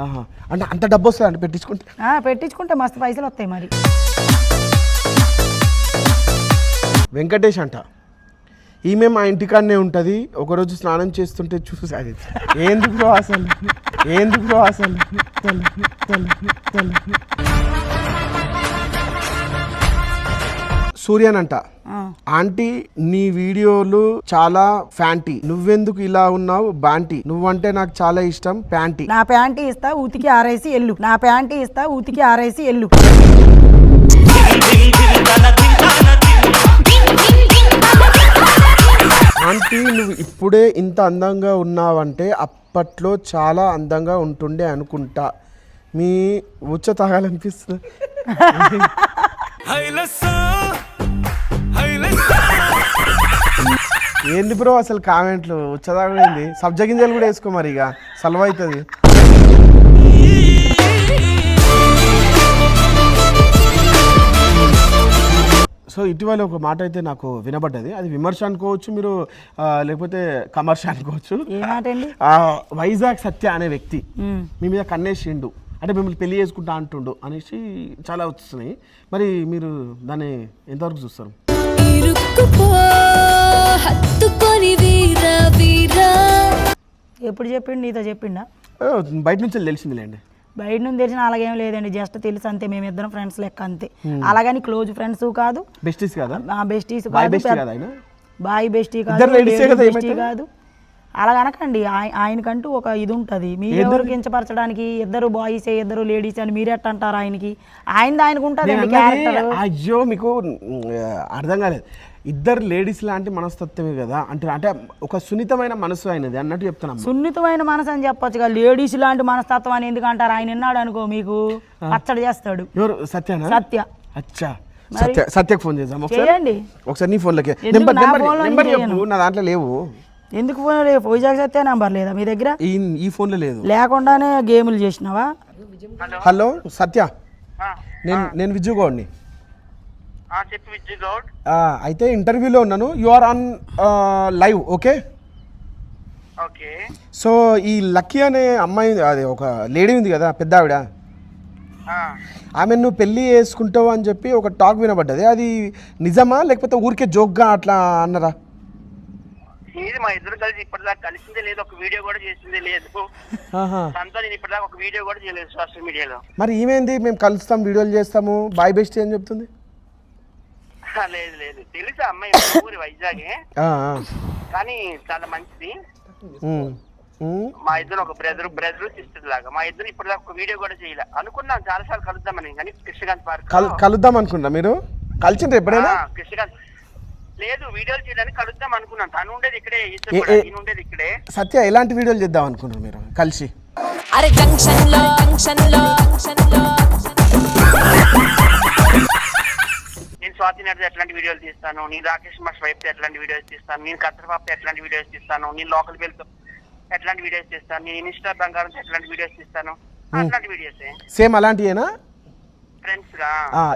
ఆహా. అంటే అంత డబ్బు వస్తుంది అంటే పెట్టించుకుంటే? ఆ, పెట్టించుకుంటే మస్తు పైసలు వస్తాయి మరి. వెంకటేష్ అంట ఈమె మా ఇంటికాడనే ఉంటుంది ఒకరోజు స్నానం చేస్తుంటే చూసి అది. ఏందుకు బ్రో అసలు? ఏందుకు బ్రో అసలు? సూర్యన్ అంట. ఆంటీ నీ వీడియోలు చాలా ఫ్యాంటీ. నువ్వెందుకు ఇలా ఉన్నావు బాంటీ? నువ్వంటే నాకు చాలా ఇష్టం ప్యాంటీ. నా ప్యాంటీ ఇస్తా ఉతికి ఆరేసి ఎల్లు. నా ప్యాంటీ ఇస్తా ఉతికి ఆరేసి ఎల్లు. ఆంటీ నువ్వు ఇప్పుడే ఇంత అందంగా ఉన్నావంటే అప్పట్లో చాలా అందంగా ఉంటుండే అనుకుంటా. మీ ఉచ్చ తాగాలనిపిస్తుంది. ఏంది బ్రో అసలు కామెంట్లు? తాగలేదు సబ్జ గింజలు కూడా వేసుకో మరి ఇక. సలవ అవుతుంది. సో ఇటీవల ఒక మాట అయితే నాకు వినబడ్డది. అది విమర్శ అనుకోవచ్చు మీరు లేకపోతే కమర్ష అనుకోవచ్చు. వైజాగ్ సత్య అనే వ్యక్తి. మీ మీద కన్నేసిండు. అంటే మిమ్మల్ని పెళ్ళి చేసుకుంటా అంటుండు అనేసి చాలా వస్తున్నాయి మరి మీరు దాన్ని ఎంతవరకు చూస్తారు? ఎప్పుడు చెప్పిండు? నీతో చెప్పిండా? బయట నుంచి తెలిసిందిలేండి. బయట నుంచి తెలిసిన అలాగేం లేదండి. జస్ట్ తెలుసు అంతే మేమిద్దరం ఫ్రెండ్స్ లెక్క అంతే. అలాగని క్లోజ్ ఫ్రెండ్స్ కాదు. బెస్టీస్ కదా? బెస్టీస్ బాయ్ కాదు బెస్టీ కదా బాయ్ బెస్టీ? కాదు. అలా అనకండి. ఆయ- ఆయనకంటూ ఒక ఇది ఉంటుంది మీరెవరు కించపరచడానికి ఇద్దరు బాయ్స్ ఇద్దరు లేడీస్ అని మీరెట్ట అంటారు ఆయనకి? ఆయనది ఆయనకు ఉంటుంది అయ్యో మీకు అర్థం కాలేదు. ఇద్దరు లేడీస్ లాంటి మనస్తత్వమే కదా? అంటే అంటే ఒక సున్నితమైన మనసు అయినది అన్నట్టు చెప్తున్నాం. సున్నితమైన మనసు అని చెప్పొచ్చుగా లేడీస్ లాంటి మనస్తత్వం అని ఎందుకు అంటారు? ఆయన విన్నాడు అనుకో మీకు? పచ్చడి చేస్తాడు. ఎవరు? సత్యనా? సత్య. అచ్చా. సత్య సత్యకు ఫోన్ చేద్దాం. ఒకసారి ఒకసారి నీ ఫోన్లోకి నెంబర్ నెంబర్ చెప్పు. నా దాంట్లో లేవు. ఎందుకు ఫోన్ లేదు వైజాగ్ సత్య నంబర్ లేదా మీ దగ్గర? ఈ ఈ ఫోన్లో లేదు. లేకుండానే గేములు చేసినావా? హలో సత్య. నేను నేను విజయ్ గౌడ్ని. ఆ, చెప్పు విజయ్ గౌడ్. ఆ, అయితే ఇంటర్వ్యూలో ఉన్నాను. You are on live okay okay. So ఈ లక్కీ అనే అమ్మాయి అది ఒక లేడీ ఉంది కదా పెద్ద ఆవిడ. ఆ, ఆమె నువ్వు పెళ్ళి చేసుకుంటావు అని చెప్పి ఒక టాక్ వినబడ్డది. అది నిజమా లేకపోతే ఊరికే జోక్గా అట్లా అన్నరా? ఇది మా ఇద్దరు కలిసి ఇప్పటిదాకా కలిసిందే లేదు ఒక వీడియో కూడా చేసిందే లేదు. తనతో నేను ఇప్పటిదాకా ఒక వీడియో కూడా చేయలేదు సోషల్ మీడియాలో. మరి ఈమెంది? మేము కలుస్తాం వీడియోలు చేస్తాము. బాయ్ బెస్ట్ అని చెప్తుంది? లేదు లేదు. తెలుసా అమ్మాయి ఊరి వైజాగే. కానీ చాలా మంచిది. మా ఇద్దరు ఒక బ్రదర్ బ్రదర్ సిస్టర్ లాగా. మా ఇద్దరు ఇప్పటిదాకా ఒక వీడియో కూడా చేయలే. అనుకున్నాం చాలా సార్లు కలుద్దామని. కానీ కృష్ణకాంత్ పార్క్ కల్ కలుద్దాం అనుకుంటా మీరు? కలిసిండ్రు ఎప్పుడైనా? కృష్ణకాంత్ లేదు వీడియోలు చేయడానికి కలుద్దాం అనుకున్నాను. తను ఉండేది ఇక్కడే ఈయన ఉండేది ఇక్కడే. సత్య ఎలాంటి వీడియోలు చేద్దాం అనుకుంటారు మీరు? కలిసి. అరే జంక్షన్లో జంక్షన్లో జంక్షన్లో నేను స్వాతి నడితే ఎట్లాంటి వీడియోలు తీస్తాను? నేను రాకేష్ మాస్ వైపు ఎట్లాంటి వీడియోస్ తీస్తాను? నేను కత్రపాప ఎట్లాంటి వీడియోస్ తీస్తాను? నేను లోకల్ వెళ్తూ ఎట్లాంటి వీడియోస్ తీస్తాను? నేను ఇన్స్టా బంగారం ఎట్లాంటి వీడియోస్ తీస్తాను? అట్లాంటి వీడియోస్. సేమ్ అలాంటివేనా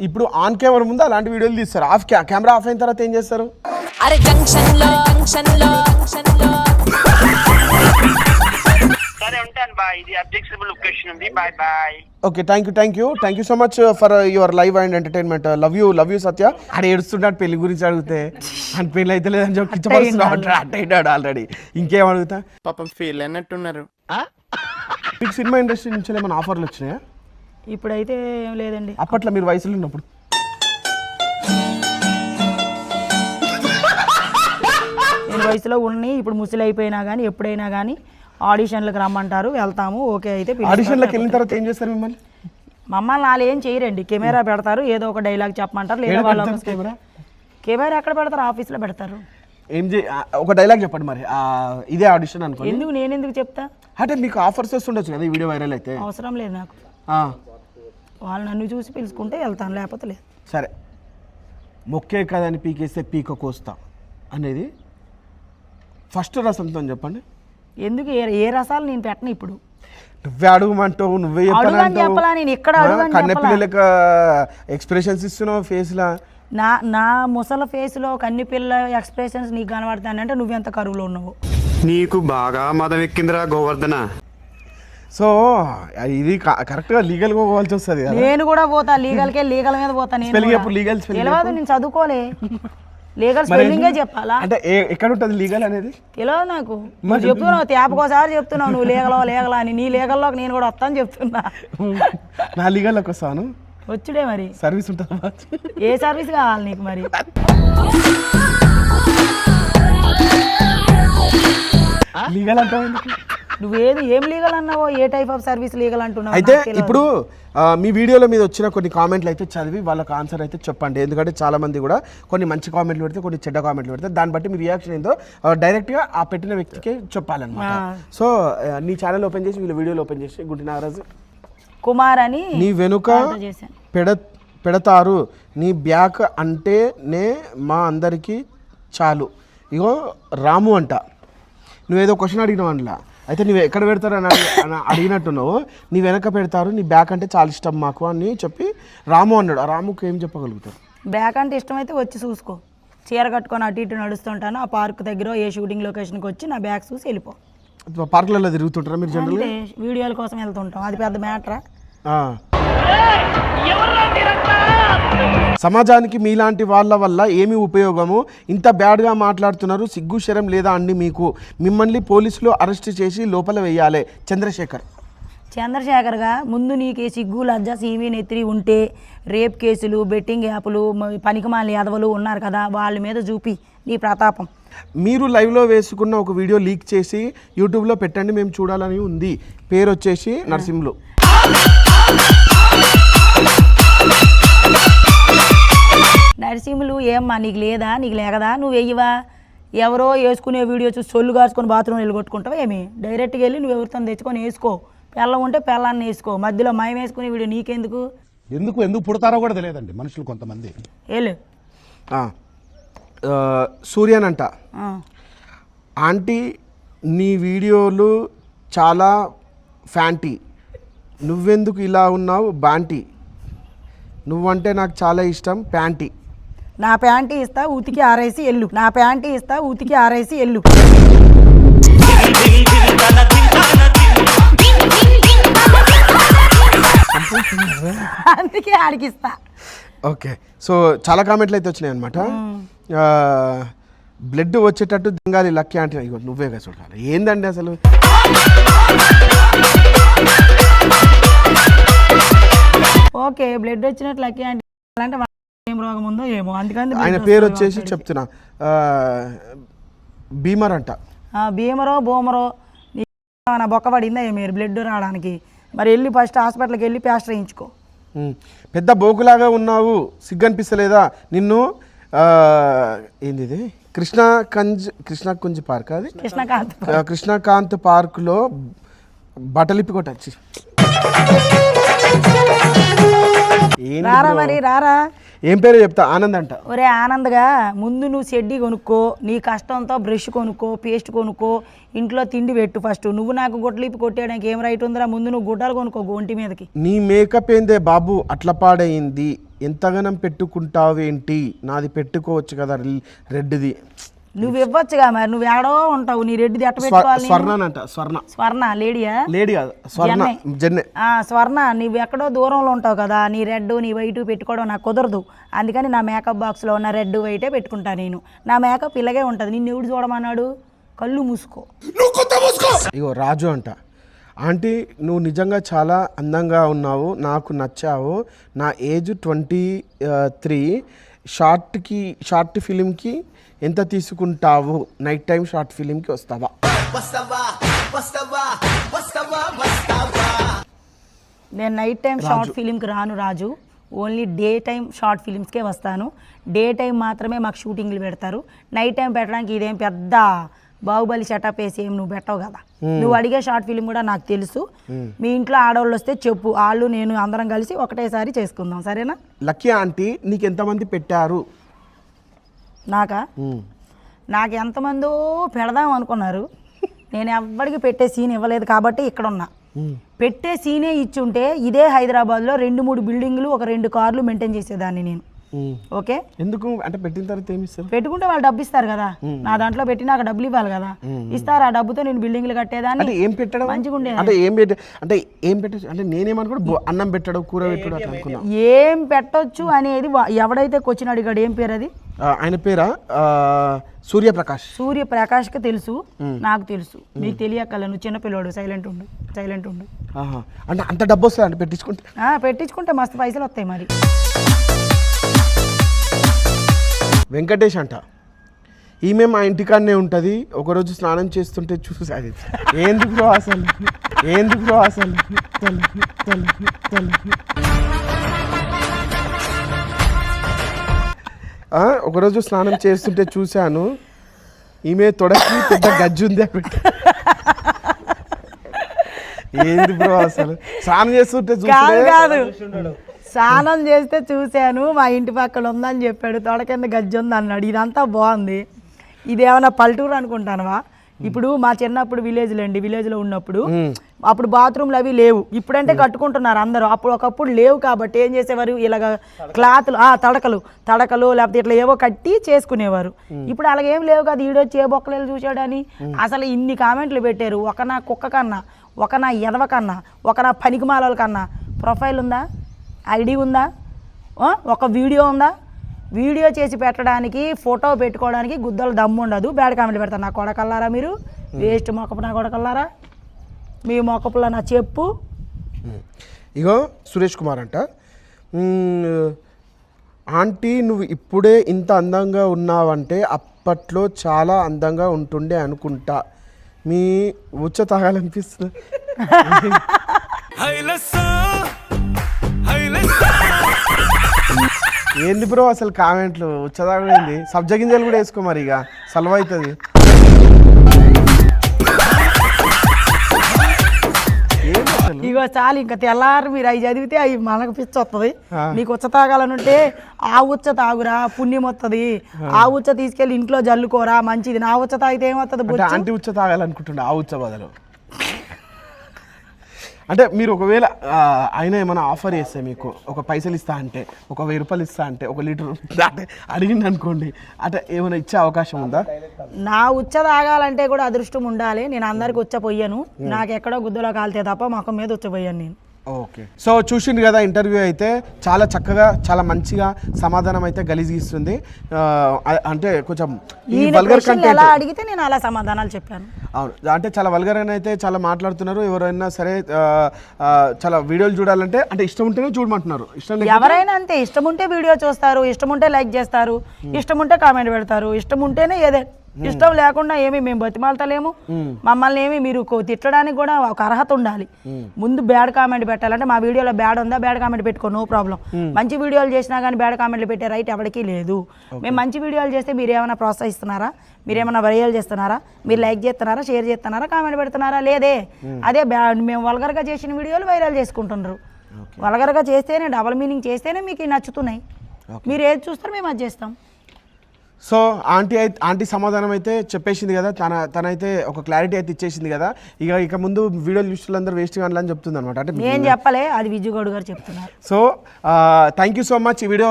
ఇప్పుడు ఆన్ కెమెరా ముందు అలాంటి వీడియోలు తీస్తారు. ఆఫ్ కె- కెమెరా ఆఫ్ అయిన తర్వాత ఏం చేస్తారు? అరే జంక్షన్లో జంక్షన్లో జంక్షన్లో సరే ఉంటాను బాయ్ ఇది అబ్జెక్సిబుల్ క్వశ్చన్ ఉంది. Bye bye okay thank you thank you thank you so much for your live and entertainment love you love you Satya ఆడ ఏడుస్తుంటాడు పెళ్ళి గురించి అడిగితే. అని పెళ్ళి అయితే లేదని చెప్పి కిచ్చపరుస్తున్నాడు అట్ట అయినాడు ఆల్రెడీ ఇంకేం అడుగుతా పాపం ఫీల్ అయినట్టున్నారు. మీకు సినిమా ఇండస్ట్రీ నుంచి ఏమైనా ఆఫర్లు వచ్చినాయా? ఇప్పుడైతే ఏం లేదండి. అప్పట్లో మీరు వయసులో ఉన్నప్పుడు. నేను వయసులో ఉన్ని ఇప్పుడు ముసలి అయిపోయినా కానీ ఎప్పుడైనా కానీ ఆడిషన్లకు రమ్మంటారు వెళ్తాము ఓకే అయితే పిలుస్తారు. ఆడిషన్లోకి వెళ్ళిన తర్వాత ఏం చేస్తారు మిమ్మల్ని? మమ్మల్ని వాళ్ళు ఏం చేయరండి. కెమెరా పెడతారు ఏదో ఒక డైలాగ్ చెప్పమంటారు లేదా ఏడ వాళ్ళ పెడతారు కెమెరా? కెమెరా ఎక్కడ పెడతారు? ఆఫీస్లో పెడతారు. ఏం చే ఆ, ఒక డైలాగ్ చెప్పండి మరి. ఆ, ఇదే ఆడిషన్ అనుకోండి. ఎందుకు నేను ఎందుకు చెప్తా? అంటే మీకు ఆఫర్స్ వస్తుండొచ్చు కదా ఈ వీడియో వైరల్ అయితే? అవసరం లేదు నాకు. ఆ, వాళ్ళు నన్ను చూసి పిలుచుకుంటే వెళ్తాను లేకపోతే లేదు. సరే. మొక్కే కదని పీకేస్తే పీక కోస్తా అనేది ఫస్ట్ రసంతో చెప్పండి. ఎందుకు? ఏ ఏ రసాలు నేను పెట్టను ఇప్పుడు. నువ్వే అడుగుమంటావు నువ్వే చెప్పలా, నేను ఇక్కడ అడుగని కన్నెపిల్లలక ఎక్స్ప్రెషన్స్ ఇస్తున్నావు ఫేస్లా నా నా ముసల ఫేస్లో కన్ని పిల్ల ఎక్స్ప్రెషన్స్ నీకు కనబడతానంటే నువ్వెంత కరువులో ఉన్నావు. నీకు బాగా మదం ఎక్కిందిరా గోవర్ధన. సో ఇది క- కరెక్ట్గా లీగల్గా పోవాల్సి వస్తుంది నేను కూడా పోతా లీగల్కే లీగల్ మీద పోతా నేను spelling తెలియదు నేను చదువుకోలే. లీగల్ స్పెల్లింగే చెప్పాలా? అంటే ఎక్కడ ఉంటుంది లీగల్ అనేది? తెలియదు నాకు. నువ్వు చెప్తున్నావు తేపకోసారి చెప్తున్నావు నువ్వు లేగలో లేగలా అని. నీ లేగల్లోకి నేను కూడా వస్తాను చెప్తున్నా. నా లీగల్లోకి వస్తాను. వచ్చుడే మరి. సర్వీస్ ఉంటుందా? ఏ సర్వీస్ కావాలి నీకు మరి? లీగల్ అంటే ఎందుకు? నువ్వు ఏది ఏం లీగల్ అన్నావో ఏ టైప్ ఆఫ్ సర్వీస్ లీగల్ అంటున్నావు అయితే. ఇప్పుడు మీ వీడియోల మీద వచ్చిన కొన్ని కామెంట్లు అయితే చదివి వాళ్ళకి ఆన్సర్ అయితే చెప్పండి. ఎందుకంటే చాలా మంది కూడా కొన్ని మంచి కామెంట్లు పెడితే కొన్ని చెడ్డ కామెంట్లు పెడితే దాన్ని బట్టి మీ రియాక్షన్ ఏందో డైరెక్ట్గా ఆ పెట్టిన వ్యక్తికి చెప్పాలన్నమాట. సో నీ ఛానల్ ఓపెన్ చేసి వీళ్ళ వీడియోలు ఓపెన్ చేసి గుంటి నాగరాజు. కుమార్ అని నీ వెనుక పెడ పెడతారు. నీ బ్యాక్ అంటేనే మా అందరికీ చాలు. ఇగో రాము అంట. నువ్వేదో క్వశ్చన్ అడిగినావు అందులో. అయితే నువ్వు ఎక్కడ పెడతారు అని అడిగి- అని అడిగినట్టున్నావు. నీ వెనక పెడతారు నీ బ్యాక్ అంటే చాలా ఇష్టం మాకు అని చెప్పి రాము అన్నాడు. ఆ రాముకి ఏం చెప్పగలుగుతారు? బ్యాక్ అంటే ఇష్టమైతే వచ్చి చూసుకో. చీర కట్టుకొని అటు ఇటు నడుస్తుంటాను. ఆ పార్క్ దగ్గర ఏ షూటింగ్ లొకేషన్కి వచ్చి నా బ్యాగ్ చూసి వెళ్ళిపో. పార్కులలో తిరుగుతుంటారా మీరు జనరల్గా అంతే వీడియోల కోసం వెళ్తుంటాం. అది పెద్ద మ్యాటరా సమాజానికి మీలాంటి వాళ్ళ వల్ల ఏమి ఉపయోగము? ఇంత బ్యాడ్గా మాట్లాడుతున్నారు సిగ్గు శరం లేదా అండి మీకు? మిమ్మల్ని పోలీసులు అరెస్ట్ చేసి లోపల వేయాలి. చంద్రశేఖర్. చంద్రశేఖర్గా ముందు నీకు సిగ్గు లజ్జ సీమి నెత్తిరి ఉంటే రేప్ కేసులు బెట్టింగ్ యాప్లు పనికిమాలి యాదవలు ఉన్నారు కదా వాళ్ళ మీద చూపి నీ ప్రతాపం. మీరు లైవ్లో వేసుకున్న ఒక వీడియో లీక్ చేసి యూట్యూబ్లో పెట్టండి మేము చూడాలని ఉంది. పేరు వచ్చేసి నరసింహులు నరసింహులు ఏమ్మా నీకు లేదా? నీకు లేకదా? నువ్వు వెయ్యవా? ఎవరో వేసుకునే వీడియో చూసి సొల్లు కాచుకొని బాత్రూమ్ వెళ్ళి కొట్టుకుంటావా ఏమి? డైరెక్ట్గా వెళ్ళి నువ్వు ఎవరితో తెచ్చుకొని వేసుకో. పెళ్ళం ఉంటే పెళ్ళాన్ని వేసుకో. మధ్యలో మయం వేసుకునే వీడియో నీకెందుకు? ఎందుకు ఎందుకు పుడతారో కూడా తెలియదండి మనుషులు కొంతమంది. ఆ, సూర్యన్ అంట ఆ. ఆంటీ నీ వీడియోలు చాలా ఫ్యాంటీ. నువ్వెందుకు ఇలా ఉన్నావు? బాంటీ. నువ్వంటే నాకు చాలా ఇష్టం ప్యాంటీ. నా ప్యాంటీ ఇస్తా ఉతికి ఆరేసి ఎల్లు. నా ప్యాంటీ ఇస్తా ఉతికి ఆరేసి ఎల్లు. అందుకే ఆడికిస్తా. ఓకే. సో చాలా కామెంట్లు అయితే వచ్చినాయి అనమాట బ్లడ్ వచ్చేటట్టు దింగాలి లక్కీ అంటే ఇగో నువ్వేగా చూడాలి. ఏందండి అసలు? ఓకే బ్లడ్ వచ్చినట్లు లక్కీ అంటే రోగం ఉందో ఏమో. అందుకని ఆయన పేరు వచ్చేసి చెప్తున్నా. భీమర్ అంట భీమరో బోమరో నీ బొక్క పడిందా మీరు? బ్లడ్ రావడానికి. మరి వెళ్ళి ఫస్ట్ హాస్పిటల్కి వెళ్ళి ప్యాస్టర్ వేయించుకో. పెద్ద బోకులాగా ఉన్నావు సిగ్గు అనిపిస్తలేదా నిన్ను ఏంది ఇది కృష్ణ కంజ్ కృష్ణ కుంజ్ పార్క్ అది? కృష్ణకాంత్ కృష్ణకాంత్ పార్కులో బట్టలిప్పి కొట్టచ్చి. రారా? మరి రారా? ఏం పేరు చెప్తా? ఆనంద్ అంట. ఒరే ఆనంద్గా ముందు నువ్వు చెడ్డీ కొనుక్కో నీ కష్టంతో బ్రష్ కొనుక్కో పేస్ట్ కొనుక్కో ఇంట్లో తిండి పెట్టు ఫస్ట్. నువ్వు నాకు గుడ్లిప్పి కొట్టేయడానికి ఏం రైట్ ఉందిరా? ముందు నువ్వు గుడ్డలు కొనుక్కో ఒంటి మీదకి. నీ మేకప్ ఏందే బాబు? అట్ల పాడైంది. ఎంతగానం పెట్టుకుంటావేంటి నాది పెట్టుకోవచ్చు కదా రెడ్డిది. నువ్వు ఇవ్వచ్చుగా మరి నువ్వు ఎక్కడో ఉంటావు నీ రెడ్డిది ఎట్ట పెట్టుకోవాలి నేను? స్వర్ణ అంట స్వర్ణ. స్వర్ణ లేడీయా? లేడీ కాదు స్వర్ణ జన్నే. ఆ, స్వర్ణ నువ్వు ఎక్కడో దూరంలో ఉంటావు కదా నీ రెడ్ నీ వైట్ పెట్టుకోవడం నాకు కుదరదు. అందుకని నా మేకప్ బాక్స్లో ఉన్న రెడ్ వైటే పెట్టుకుంటా నేను. నా మేకప్ ఇలాగే ఉంటుంది నిన్ను ఎవడు చూడమన్నాడు? కళ్ళు మూసుకో. ఇగో రాజు అంట ఆంటీ నువ్వు నిజంగా చాలా అందంగా ఉన్నావు నాకు నచ్చావు. నా ఏజ్ ట్వంటీ త్రీ. షార్ట్కి షార్ట్ ఫిలింకి ఎంత తీసుకుంటావు? నైట్ టైం షార్ట్ ఫిలింకి వస్తావా? నేను నైట్ టైం షార్ట్ ఫిలింకి రాను Raju. Only day time short ఫిలిమ్స్కే వస్తాను. డే టైం మాత్రమే మాకు షూటింగ్లు పెడతారు. నైట్ టైం పెట్టడానికి ఇదేం పెద్ద బాహుబలి సెటప్ వేసి ఏం నువ్వు పెట్టవు కదా. నువ్వు అడిగే షార్ట్ ఫిలిం కూడా నాకు తెలుసు. మీ ఇంట్లో ఆడవాళ్ళు వస్తే చెప్పు. వాళ్ళు నేను అందరం కలిసి ఒకటేసారి చేసుకుందాం. సరేనా? లక్కీ ఆంటీ నీకు ఎంతమంది పెట్టారు? నాకా. నాకు ఎంతమందో పెడదాం అనుకున్నారు. నేను ఎవ్వడికి పెట్టే సీన్ ఇవ్వలేదు కాబట్టి ఇక్కడ ఉన్నా పెట్టే సీనే ఇచ్చుంటే ఇదే హైదరాబాద్లో రెండు మూడు బిల్డింగ్లు ఒక రెండు కార్లు మెయింటైన్ చేసేదాన్ని నేను. ఓకే? ఎందుకు? అంటే పెట్టిన తర్వాత ఏమి ఇస్తారు? పెట్టుకుంటే వాళ్ళు డబ్బు ఇస్తారు కదా. నా దాంట్లో పెట్టి నాకు డబ్బులు ఇవ్వాలి కదా. ఇస్తారు ఆ డబ్బుతో నేను బిల్డింగ్లు కట్టేదాన్ని? అంటే ఏం పెట్టడం? మంచిగా ఉండేది. అంటే ఏం పెట్ట అంటే ఏం పెట్టచ్చు అంటే నేనేమనుకో బొ- అన్నం పెట్టడం కూర పెట్టడం అనుకున్నా. ఏం పెట్టొచ్చు అనేది ఎవడైతే క్వశ్చన్ అడిగాడు ఏం పేరు అది? ఆయన పేరా? సూర్యప్రకాష్. సూర్య ప్రకాష్కి తెలుసు నాకు తెలుసు. నీకు తెలియక్కల నువ్వు చిన్నపిల్లోడు సైలెంట్ ఉండు సైలెంట్ ఉండు. అంటే అంత డబ్బు వస్తుంది అంటే పెట్టించుకుంటే? పెట్టించుకుంటే మస్తు పైసలు వస్తాయి మరి. వెంకటేష్ అంట. ఈమె మా ఇంటికాడనే ఉంటుంది. ఒకరోజు స్నానం చేస్తుంటే చూసి అది. ఏంది బ్రో అసలు? ఏంది బ్రో అసలు? ఒకరోజు స్నానం చేస్తుంటే చూశాను. ఈమె తొడకి పెద్ద గజ్జి ఉంది. ఏంది బ్రో అసలు? స్నానం చేస్తుంటే కాదు చూస్తే కాదు స్నానం చేస్తే చూశాను మా ఇంటి పక్కన ఉందని చెప్పాడు తొడ కింద గజ్జి ఉంది అన్నాడు ఇదంతా బాగుంది. ఇది ఏమైనా పల్లెటూరు అనుకుంటానవా? ఇప్పుడు మా చిన్నప్పుడు విలేజ్లో అండి విలేజ్లో ఉన్నప్పుడు అప్పుడు బాత్రూమ్లు అవి లేవు. ఇప్పుడంటే కట్టుకుంటున్నారు అందరూ. అప్పుడు ఒకప్పుడు లేవు కాబట్టి ఏం చేసేవారు? ఇలాగ క్లాత్లు ఆ తడకలు. తడకలు లేకపోతే ఇట్లా ఏవో కట్టి చేసుకునేవారు. ఇప్పుడు అలాగ ఏం లేవు కదా ఈడొచ్చి ఏ బొక్కలు చూశాడని. అసలు ఇన్ని కామెంట్లు పెట్టారు. ఒక నా కుక్క కన్నా ఒక నా ఎదవ కన్నా ఒక నా పనికిమాల కన్నా. ప్రొఫైల్ ఉందా? ఐడి ఉందా? ఒక వీడియో ఉందా? వీడియో చేసి పెట్టడానికి ఫోటో పెట్టుకోవడానికి గుద్దలు దమ్ము ఉండదు బ్యాడ్ కామెంట్లు పెడతారు. నా కొడకల్లారా మీరు? వేస్ట్ మొక్కపు నా కొడకల్లారా? మీ మొక్కపుల నా చెప్పు. ఇగో సురేష్ కుమార్ అంట. ఆంటీ నువ్వు ఇప్పుడే ఇంత అందంగా ఉన్నావంటే అప్పట్లో చాలా అందంగా ఉంటుండే అనుకుంటా. మీ ఉచ్చ తాగాలనిపిస్తుంది. ఏంది బ్రో అసలు కామెంట్లు? ఉచ్చ తాగలేంది. సబ్జ గింజలు కూడా వేసుకో మరి ఇక సలవ అవుతుంది. ఇగో చాలు ఇంకా తెల్లారు మీరు అవి చదివితే అవి మనకు పిచ్చి వస్తుంది. నీకు ఉచ్చ తాగాలనుంటే ఆ ఉచ్చ తాగురా పుణ్యం వస్తుంది ఆ. ఉచ్చ తీసుకెళ్ళి ఇంట్లో జల్లుకోరా మంచిది. నా ఉచ్చ తాగితే ఏమవుతుంది అంటే ఉచ్చ తాగాలనుకుంటుండే ఆ ఉచ్చ బదులు. అంటే మీరు ఒకవేళ ఆయన ఏమైనా ఆఫర్ చేస్తే మీకు ఒక పైసలు ఇస్తా అంటే ఒక వెయ్యి రూపాయలు ఇస్తా అంటే ఒక లీటర్ అంటే అడిగింది అనుకోండి. అంటే ఏమైనా ఇచ్చే అవకాశం ఉందా? నా ఉచ్చ తాగాలంటే కూడా అదృష్టం ఉండాలి. నేను అందరికి ఉచ్చ పొయ్యను. నాకు ఎక్కడో గుద్దులో కాలితే తప్ప మొఖం మీద ఉచ్చ పొయ్యను నేను. ఓకే. సో చూసిండు కదా ఇంటర్వ్యూ అయితే చాలా చక్కగా చాలా మంచిగా సమాధానం అయితే గలీజిస్తుంది అంటే కొంచెం ఈ ఈయన వల్గర్ క్వశ్చన్లు కంటెంట్ ఎలా అడిగితే నేను అలా సమాధానాలు చెప్పాను. అవును. అంటే చాలా వల్గర్ అని అయితే చాలా మాట్లాడుతున్నారు. ఎవరైనా సరే చాలా వీడియోలు చూడాలంటే అంటే ఇష్టం ఉంటేనే చూడమంటున్నారు. ఇష్టం ఎవరైనా అంతే ఇష్టం ఉంటే వీడియో చూస్తారు ఇష్టం ఉంటే లైక్ చేస్తారు ఇష్టం ఉంటే కామెంట్ పెడతారు ఇష్టం ఉంటేనే ఏదే ఇష్టం లేకుండా ఏమి మేము బతిమాలతలేము. మమ్మల్ని ఏమి మీరు తిట్టడానికి కూడా ఒక అర్హత ఉండాలి. ముందు బ్యాడ్ కామెంట్ పెట్టాలంటే మా వీడియోలో బ్యాడ్ ఉందా బ్యాడ్ కామెంట్ పెట్టుకో నో ప్రాబ్లం. మంచి వీడియోలు చేసినా కానీ బ్యాడ్ కామెంట్లు పెట్టే రైట్ ఎవరికీ లేదు. మేము మంచి వీడియోలు చేస్తే మీరు ఏమైనా ప్రోత్సహిస్తున్నారా? మీరు ఏమైనా వైరల్ చేస్తున్నారా? మీరు లైక్ చేస్తున్నారా షేర్ చేస్తున్నారా కామెంట్ పెడుతున్నారా? లేదే. అదే బ్యాడ్ మేము వల్గర్గా చేసిన వీడియోలు వైరల్ చేసుకుంటున్నారు వల్గర్గా చేస్తేనే డబల్ మీనింగ్ చేస్తేనే మీకు నచ్చుతున్నాయి. మీరు ఏది చూస్తారో మేము అది చేస్తాం. సో ఆంటీ అయితే ఆంటీ సమాధానం అయితే చెప్పేసింది కదా తన తనైతే ఒక క్లారిటీ అయితే ఇచ్చేసింది కదా ఇక ఇక ముందు వీడియోలు చూస్తులందరూ వేస్ట్ కానీ అని చెప్తుంది అనమాట అంటే నేను చెప్పలే అది విజయగౌడ్ గారు చెప్తున్నారు. So thank you so much ఈ వీడియో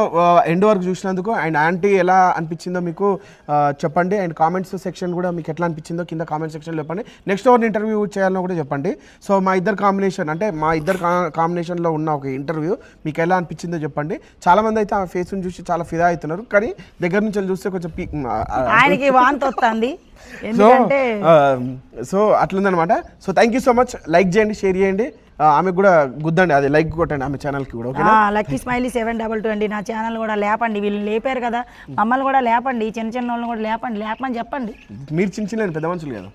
ఎండ్ వరకు చూసినందుకు. అండ్ ఆంటీ ఎలా అనిపించిందో మీకు చెప్పండి. అండ్ కామెంట్స్ సెక్షన్ కూడా మీకు ఎట్లా అనిపించిందో కింద కామెంట్ సెక్షన్లో చెప్పండి. నెక్స్ట్ ఎవరిని ఇంటర్వ్యూ చేయాలనో కూడా చెప్పండి. సో మా ఇద్దరు కాంబినేషన్ అంటే మా ఇద్దరు కాంబినేషన్లో ఉన్న ఒక ఇంటర్వ్యూ మీకు ఎలా అనిపించిందో చెప్పండి. చాలామంది అయితే ఆ ఫేస్ని చూసి చాలా ఫిదా అవుతున్నారు. కానీ దగ్గర నుంచి చూస్తే కొంచెం ఆయనకి వాంతి వస్తుంది. సో ఎందుకంటే so అట్లుందనమాట so thank you so much like చేయండి షేర్ చేయండి. ఆ, ఆమెకు కూడా గుద్దండి. అది లైక్ కొట్టండి ఆమె ఛానల్కి కూడా ఓకేనా? Lucky smiley seven double two అండి నా ఛానల్ కూడా లేపండి. వీళ్ళని లేపారు కదా. మమ్మల్ని కూడా లేపండి. చిన్న చిన్న వాళ్ళని కూడా లేపండి. లేపమని చెప్పండి. మీరు చిన్న చిన్న పెద్ద మనుషులు కదా.